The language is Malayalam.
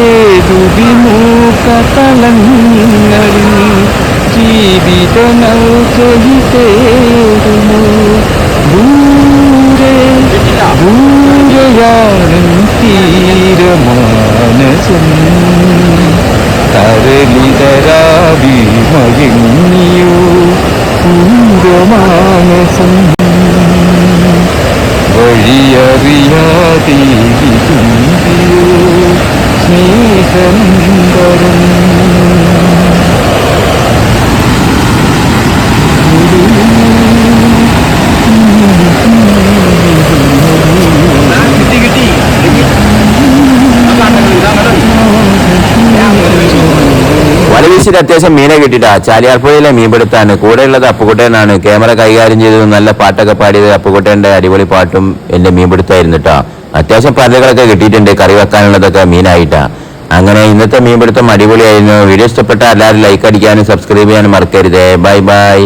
ഏതു വിമുഖ തലങ്ങളിൽ ജീവിത നൗകയിൽ തേടുന്നു ദൂരെ ദൂരെയാണ് തീരമാനസം തരളിതരാവി മയങ്ങിയോ പൂരമാനസം വഴിയറിയാതെ സ്നേഹനന്ദരം കിട്ടി കിട്ടി വല വീശിയിട്ട് അത്യാവശ്യം മീനെ കിട്ടിട്ടാ ചാലിയാർപ്പുഴയിലെ മീൻപിടുത്താണ്. കൂടെയുള്ളത് അപ്പുകുട്ടേനാണ്. ക്യാമറ കൈകാര്യം ചെയ്തത് നല്ല പാട്ടൊക്കെ പാടിയത് അപ്പുകുട്ടേന്റെ അടിപൊളി പാട്ടും എന്റെ മീൻപിടുത്തായിരുന്നു കേട്ടോ അത്യാവശ്യം പരലുകളൊക്കെ കിട്ടിയിട്ടുണ്ട്. കറി വെക്കാനുള്ളതൊക്കെ മീനായിട്ടാ. അങ്ങനെ ഇന്നത്തെ മീൻപിടുത്തം അടിപൊളിയായിരുന്നു. വീഡിയോ ഇഷ്ടപ്പെട്ട എല്ലാവരും ലൈക്ക് അടിക്കാനും സബ്സ്ക്രൈബ് ചെയ്യാനും മറക്കരുത്. Bye bye